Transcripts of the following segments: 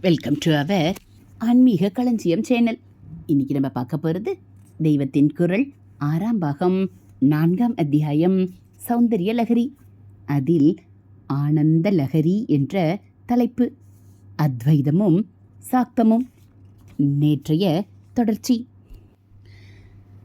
Welcome to our ஆன்மீக களஞ்சியம் channel இன்னைக்கு நம்ம பார்க்க போகிறது தெய்வத்தின் குரல் ஆறாம் பாகம் நான்காம் அத்தியாயம் சௌந்தரிய லகரி. அதில் ஆனந்த லகரி என்ற தலைப்பு அத்வைதமும் சாக்தமும் நேற்றைய தொடர்ச்சி.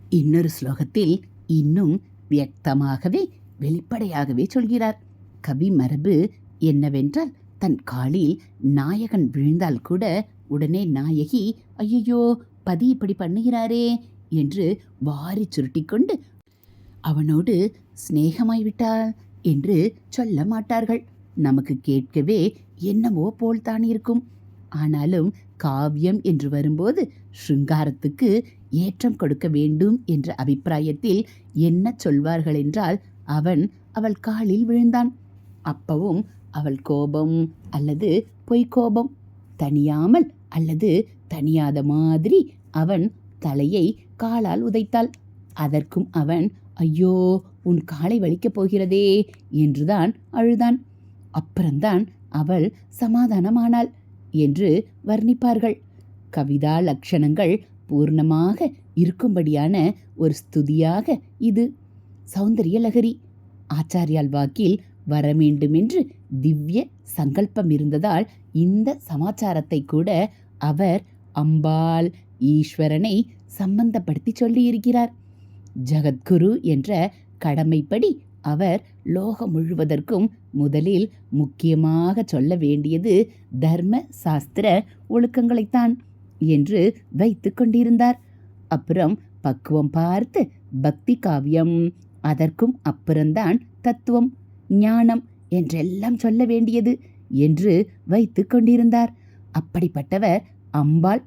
இன்னொரு ஸ்லோகத்தில் இன்னும் வியக்தமாகவே வெளிப்படையாகவே சொல்கிறார். கவி மரபு என்னவென்றால் தன் காலில் நாயகன் விழுந்தால் கூட உடனே நாயகி ஐயையோ பதி இப்படி பண்ணுகிறாரே என்று வாரி சுருட்டிக்கொண்டு அவனோடு சிநேகமாய்விட்டாள் என்று சொல்ல மாட்டார்கள். நமக்கு கேட்கவே என்னவோ போல்தான் இருக்கும். ஆனாலும் காவியம் என்று வரும்போது ஸ்ருங்காரத்துக்கு ஏற்றம் கொடுக்க வேண்டும் என்ற அபிப்பிராயத்தில் என்ன சொல்வார்கள் என்றால் அவன் அவள் காலில் விழுந்தான். அப்பவும் அவள் கோபம் அல்லது பொய்க்கோபம் தனியாமல் அல்லது தனியாத மாதிரி அவன் தலையை காலால் உதைத்தாள். அதற்கும் அவன் ஐயோ உன் காலை வலிக்கப் போகிறதே என்றுதான் அழுதான். அப்புறம்தான் அவள் சமாதானமானாள் என்று வர்ணிப்பார்கள். கவிதா லட்சணங்கள் பூர்ணமாக இருக்கும்படியான ஒரு ஸ்துதியாக இது. சௌந்தரிய லகரி ஆச்சாரியால் வாக்கில் வர வேண்டுமென்று திவ்ய சங்கல்பம் இருந்ததால் இந்த சமாச்சாரத்தை கூட அவர் அம்பாள் ஈஸ்வரனை சம்பந்தப்படுத்தி சொல்லியிருக்கிறார். ஜகத்குரு என்ற கடமைப்படி அவர் லோகம் முழுவதற்கும் முதலில் முக்கியமாக சொல்ல வேண்டியது தர்ம சாஸ்திர ஒழுக்கங்களைத்தான் என்று வைத்து கொண்டிருந்தார். அப்புறம் பக்குவம் பார்த்து பக்தி காவியம் அதற்கும் அப்புறம்தான் தத்துவம். ஞானம் என்றெல்லாம் சொல்ல வேண்டியது என்று வைத்து கொண்டிருந்தார். அப்படிப்பட்டவர் அம்பாள்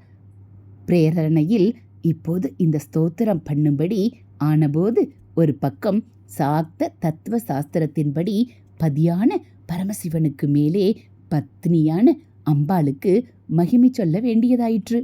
பிரேரணையில் இப்போது இந்த ஸ்தோத்திரம் பண்ணும்படி ஆனபோது ஒரு பக்கம் சாக்த தத்துவ சாஸ்திரத்தின்படி பதியான பரமசிவனுக்கு மேலே பத்னியான அம்பாளுக்கு மகிமை சொல்ல வேண்டியதாயிற்று.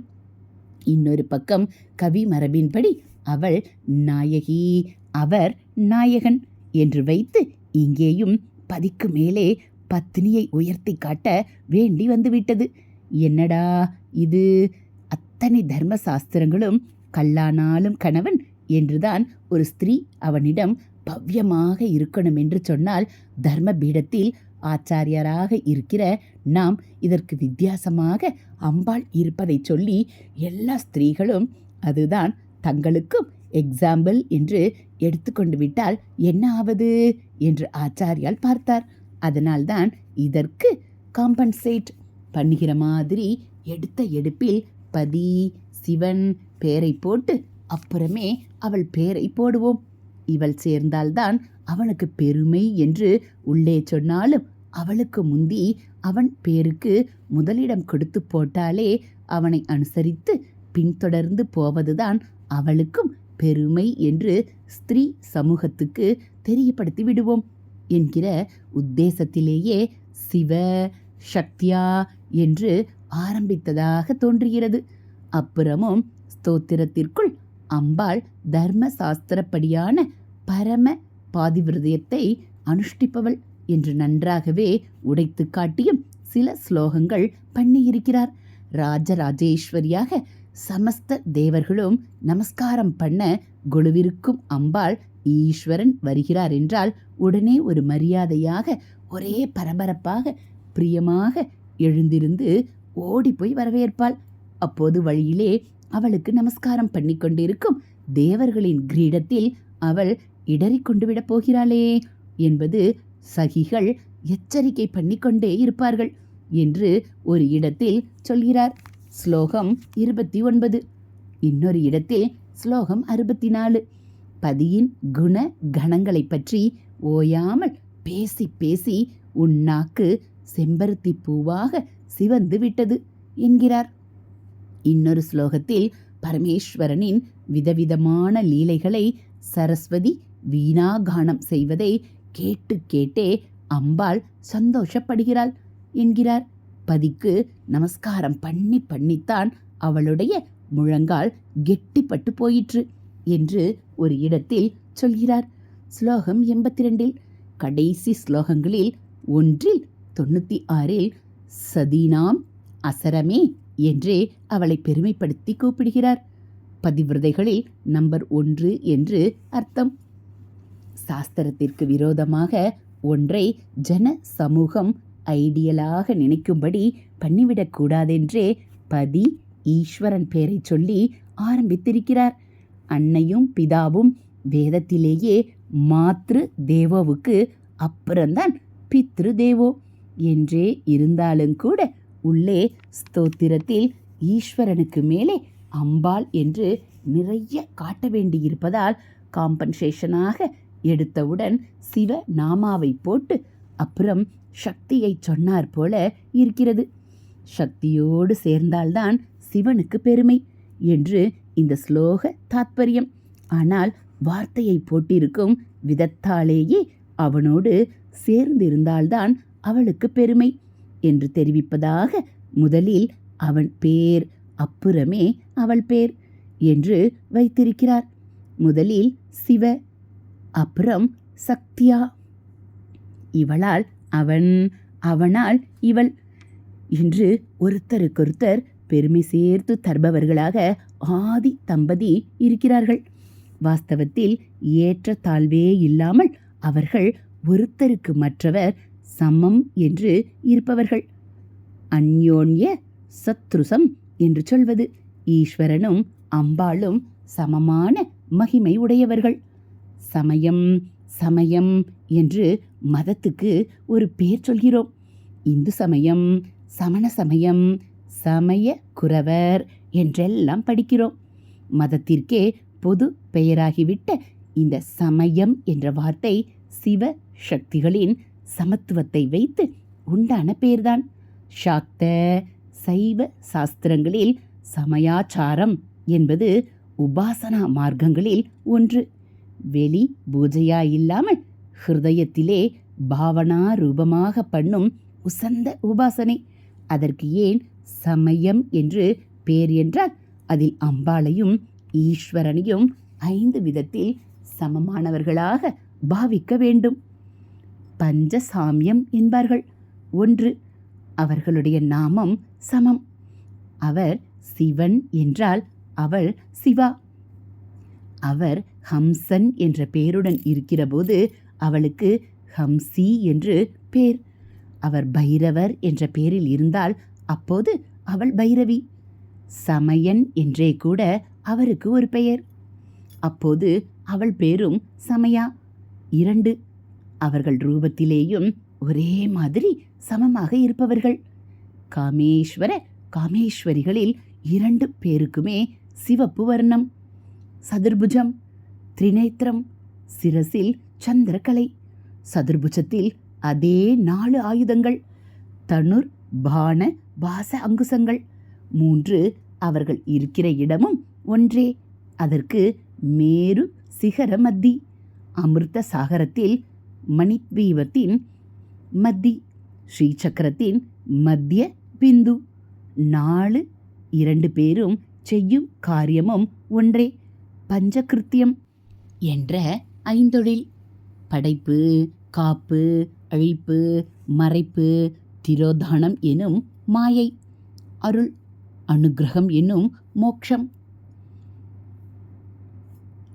இன்னொரு பக்கம் கவி மரபின்படி அவள் நாயகி அவர் நாயகன் என்று வைத்து இங்கேயும் பதிக்கு மேலே பத்தினியை உயர்த்தி காட்ட வேண்டி வந்துவிட்டது. என்னடா இது? அத்தனை தர்ம சாஸ்திரங்களும் கல்லானாலும் கணவன் என்றுதான் ஒரு ஸ்திரீ அவனிடம் பவ்யமாக இருக்கணும் என்று சொன்னால் தர்ம பீடத்தில் ஆச்சாரியராக இருக்கிற நாம் இதற்கு வித்தியாசமாக அம்பாள் இருப்பதை சொல்லி எல்லா ஸ்திரீகளும் அதுதான் தங்களுக்கும் எக்ஸாம்பிள் என்று எடுத்துக்கொண்டு விட்டால் என்ன ஆவது என்று ஆச்சாரியால் பார்த்தார். அதனால்தான் இதற்கு காம்பன்சேட் பண்ணுகிற மாதிரி எடுத்த எடுப்பில் பதி சிவன் பேரை போட்டு அப்புறமே அவள் பேரை போடுவோம். இவள் சேர்ந்தால்தான் அவனுக்கு பெருமை என்று உள்ளே சொன்னாலும் அவளுக்கு முந்தி அவன் பேருக்கு முதலிடம் கொடுத்து போட்டாலே அவனை அனுசரித்து பின்தொடர்ந்து போவதுதான் அவளுக்கும் பெருமை என்று ஸ்திரீ சமூகத்துக்கு தெரியப்படுத்தி விடுவோம் என்கிற உத்தேசத்திலேயே சிவ சக்தியா என்று ஆரம்பித்ததாக தோன்றுகிறது. அப்புறமும் ஸ்தோத்திரத்திற்குள் அம்பாள் தர்ம சாஸ்திரப்படியான பரம பாதிவிரதயத்தை அனுஷ்டிப்பவள் என்று நன்றாகவே உடைத்து காட்டியும் சில ஸ்லோகங்கள் பண்ணியிருக்கிறார். ராஜராஜேஸ்வரியாக சமஸ்த தேவர்களும் நமஸ்காரம் பண்ண குழுவிருக்கும் அம்பாள் ஈஸ்வரன் வருகிறார் என்றால் உடனே ஒரு மரியாதையாக ஒரே பரபரப்பாக பிரியமாக எழுந்திருந்து ஓடி போய் வரவேற்பாள். அப்போது வழியிலே அவளுக்கு நமஸ்காரம் பண்ணி கொண்டிருக்கும் தேவர்களின் கிரீடத்தில் அவள் இடறிக்கொண்டு விடப் போகிறாளே என்பது சகிகள் எச்சரிக்கை பண்ணிக்கொண்டே இருப்பார்கள் என்று ஒரு இடத்தில் சொல்கிறார். ஸ்லோகம் இருபத்தி ஒன்பது. இன்னொரு இடத்தில் ஸ்லோகம் அறுபத்தி நாலு. பதியின் குண கணங்களை பற்றி ஓயாமல் பேசி பேசி உன்னாக்கு செம்பருத்தி பூவாக சிவந்து விட்டது என்கிறார். இன்னொரு ஸ்லோகத்தில் பரமேஸ்வரனின் விதவிதமான லீலைகளை சரஸ்வதி வீணாகானம் செய்வதை கேட்டு கேட்டே அம்பாள் சந்தோஷப்படுகிறாள் என்கிறார். பதிக்கு நமஸ்காரம் பண்ணி பண்ணித்தான் அவளுடைய முழங்கால் கெட்டிப்பட்டு போயிற்று என்று ஒரு இடத்தில் சொல்கிறார். ஸ்லோகம் எண்பத்தி ரெண்டில் கடைசி ஸ்லோகங்களில் ஒன்றில் தொண்ணூற்றி ஆறில் சதீனாம் அசரமே என்றே அவளை பெருமைப்படுத்தி கூப்பிடுகிறார். பதிவிரதைகளில் நம்பர் ஒன்று என்று அர்த்தம். சாஸ்திரத்திற்கு விரோதமாக ஒன்றை ஜன சமூகம் ஐடியலாக நினைக்கும்படி பண்ணிவிடக்கூடாதென்றே பதி ஈஸ்வரன் பெயரை சொல்லி ஆரம்பித்திருக்கிறார். அன்னையும் பிதாவும் வேதத்திலேயே மாத்ரு தேவோவுக்கு அப்புறம்தான் பித்ரு தேவோ. என்றே இருந்தாலும் கூட உள்ளே ஸ்தோத்திரத்தில் ஈஸ்வரனுக்கு மேலே அம்பாள் என்று நிறைய காட்ட வேண்டியிருப்பதால் காம்பன்சேஷனாக எடுத்தவுடன் சிவ நாமாவை போட்டு அப்புறம் சக்தியை சொன்னார் போல இருக்கிறது. சக்தியோடு சேர்ந்தால்தான் சிவனுக்கு பெருமை என்று இந்த ஸ்லோக தாத்பரியம். ஆனால் வார்த்தையை போட்டிருக்கும் விதத்தாலேயே அவனோடு சேர்ந்திருந்தால்தான் அவளுக்கு பெருமை என்று தெரிவிப்பதாக முதலில் அவன் பேர் அப்புறமே அவள் பேர் என்று வைத்திருக்கிறார். முதலில் சிவ அப்புறம் சக்தியா. இவளால் அவன் அவனால் இவள் என்று ஒருத்தருக்கொருத்தர் பெருமை சேர்த்து தருபவர்களாக ஆதி தம்பதி இருக்கிறார்கள். வாஸ்தவத்தில் ஏற்ற தாழ்வே இல்லாமல் அவர்கள் ஒருத்தருக்கு மற்றவர் சமம் என்று இருப்பவர்கள். அந்யோன்ய சத்ருசம் என்று சொல்வது ஈஸ்வரனும் அம்பாளும் சமமான மகிமை உடையவர்கள். சமயம் சமயம் என்று மதத்துக்கு ஒரு பேர் சொல்கிறோம். இந்து சமயம் சமண சமயம் சமய குறவர் என்றெல்லாம் படிக்கிறோம். மதத்திற்கே பொது பெயராகிவிட்ட இந்த சமயம் என்ற வார்த்தை சிவ சக்திகளின் சமத்துவத்தை வைத்து உண்டான பேர்தான். சாக்த சைவ சாஸ்திரங்களில் சமயாச்சாரம் என்பது உபாசனா மார்க்கங்களில் ஒன்று. வெளி பூஜையா இல்லாமல் ஹிருதயத்திலே பாவனா ரூபமாக பண்ணும் உசந்த உபாசனை. அதற்கு ஏன் சமயம் என்று பேர் என்றால் அதில் அம்பாளையும் ஈஸ்வரனையும் ஐந்து விதத்தில் சமமானவர்களாக பாவிக்க வேண்டும். பஞ்சசாமியம் என்பார்கள். ஒன்று அவர்களுடைய நாமம் சமம். அவர் சிவன் என்றால் அவள் சிவா. அவர் ஹம்சன் என்ற பெயருடன் இருக்கிறபோது அவளுக்கு ஹம்சி என்று பேர். அவர் பைரவர் என்ற பெயரில் இருந்தால் அப்போது அவள் பைரவி. சமயன் என்றே கூட அவருக்கு ஒரு பெயர். அப்போது அவள் பேரும் சமயா. இரண்டு அவர்கள் ரூபத்திலேயும் ஒரே மாதிரி சமமாக இருப்பவர்கள். காமேஸ்வர காமேஸ்வரிகளில் இரண்டு பேருக்குமே சிவப்பு வர்ணம். சதுர்புஜம் திரிநேத்திரம் சிரசில் சந்திரகலை சதுர்புஜத்தில் அதே நாலு ஆயுதங்கள் தனுர் பான பாச அங்குசங்கள். மூன்று அவர்கள் இருக்கிற இடமும் ஒன்றே. அதற்கு மேரு சிகர மத்தி அமிர்த சாகரத்தில் மணித்வீபத்தின் மத்தி ஸ்ரீசக்கரத்தின் மத்திய பிந்து. நாலு இரண்டு பேரும் செய்யும் காரியமும் ஒன்றே. பஞ்சகிருத்தியம் என்ற ஐந்தொழில். படைப்பு காப்பு அழிப்பு மறைப்பு திரோதானம் எனும் மாயை. அருள் அனுகிரகம் என்னும் மோக்ஷம்.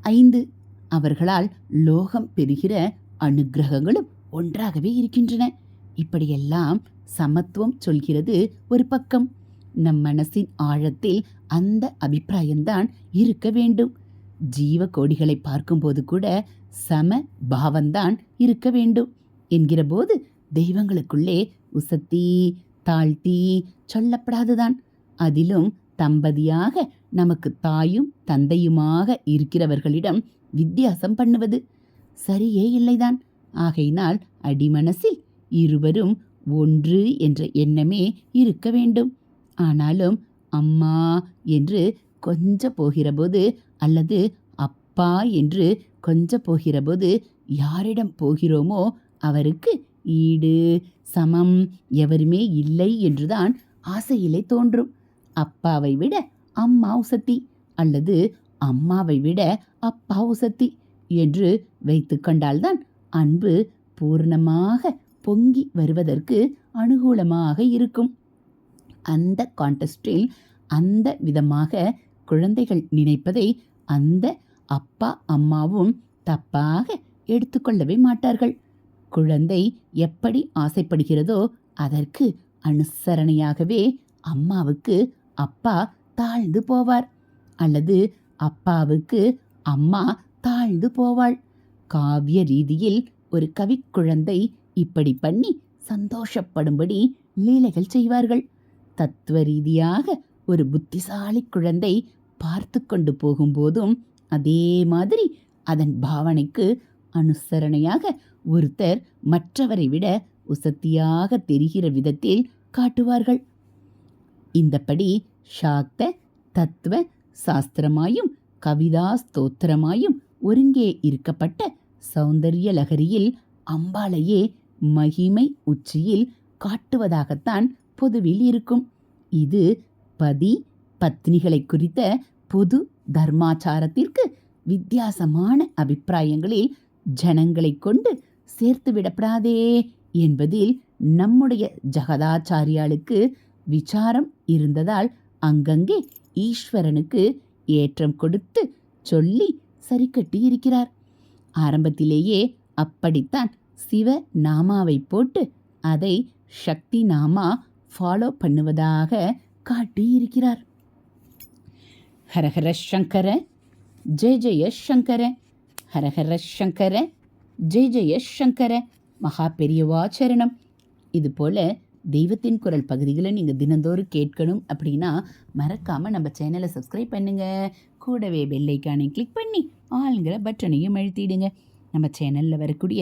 ஐந்து அவர்களால் லோகம் பெறுகிற அனுக்கிரகங்களும் ஒன்றாகவே இருக்கின்றன. இப்படியெல்லாம் சமத்துவம் சொல்கிறது ஒரு பக்கம். நம் மனசின் ஆழத்தில் அந்த அபிப்பிராயம்தான் இருக்க வேண்டும். ஜீவ கோடிகளை பார்க்கும்போது கூட சம பாவம்தான் இருக்க வேண்டும். என்கிற போது தெய்வங்களுக்குள்ளே உசத்தி தாழ்த்தி சொல்லப்படாதுதான். அதிலும் தம்பதியாக நமக்கு தாயும் தந்தையுமாக இருக்கிறவர்களிடம் வித்தியாசம் பண்ணுவது சரியே இல்லைதான். ஆகையினால் அடிமனசில் இருவரும் ஒன்று என்ற எண்ணமே இருக்க வேண்டும். ஆனாலும் அம்மா என்று கொஞ்ச போகிறபோது அல்லது அப்பா என்று கொஞ்ச போகிறபோது யாரிடம் போகிறோமோ அவருக்கு ஈடு சமம் எவருமே இல்லை என்றுதான் ஆசையிலே தோன்றும். அப்பாவை விட அம்மா உசத்தி அல்லது அம்மாவை விட அப்பா உசத்தி என்று வைத்து கொண்டால்தான் அன்பு பூர்ணமாக பொங்கி வருவதற்கு அனுகூலமாக இருக்கும். அந்த கான்டெஸ்டில் அந்த விதமாக குழந்தைகள் நினைப்பதை அந்த அப்பா அம்மாவும் தப்பாக எடுத்துக்கொள்ளவே மாட்டார்கள். குழந்தை எப்படி ஆசைப்படுகிறதோ அதற்கு அனுசரணையாகவே அம்மாவுக்கு அப்பா தாழ்ந்து போவார். அல்லது அப்பாவுக்கு அம்மா தாழ்ந்து போவாள். காவிய ரீதியில் ஒரு கவிக்குழந்தை இப்படி பண்ணி சந்தோஷப்படும்படி லீலைகள் செய்வார்கள். தத்துவ ரீதியாக ஒரு புத்திசாலி குழந்தை பார்த்து கொண்டு போகும்போதும் அதே மாதிரி அதன் பாவனைக்கு அனுசரணையாக ஒருத்தர் மற்றவரை விட உசத்தியாக தெரிகிற விதத்தில் காட்டுவார்கள். இந்தப்படி சாக்த தத்துவ சாஸ்திரமாயும் கவிதா ஸ்தோத்திரமாயும் ஒருங்கே இருக்கப்பட்ட சௌந்தரிய லகரியில் அம்பாளையே மகிமை உச்சியில் காட்டுவதாகத்தான் பொதுவில் இருக்கும். இது பதி பத்னிகளை குறித்த பொது தர்மாச்சாரத்திற்கு வித்தியாசமான அபிப்பிராயங்களில் ஜனங்களை கொண்டு சேர்த்து விடப்படாதே என்பதில் நம்முடைய ஜகதாச்சாரியாளுக்கு விசாரம் இருந்ததால் அங்கங்கே ஈஸ்வரனுக்கு ஏற்றம் கொடுத்து சொல்லி சரி இருக்கிறார் ஆரம்பத்திலேயே அப்படித்தான் சிவ நாமாவை போட்டு அதை சக்தி நாமா ஃபாலோ பண்ணுவதாக காட்டியிருக்கிறார் ஹரஹர சங்கர ஜெய ஜெய சங்கர ஹரஹர சங்கர ஜெய ஜெய சங்கர மகா பெரியவாச்சரணம் இது போல் தெய்வத்தின் குரல் பகுதிகளை நீங்கள் தினந்தோறும் கேட்கணும் அப்படின்னா மறக்காமல் நம்ம சேனலை சப்ஸ்கிரைப் பண்ணுங்கள் கூடவே பெல்லைக்கானை கிளிக் பண்ணி ஆளுங்கிற பட்டனையும் அழுத்திடுங்க. நம்ம சேனலில் வரக்கூடிய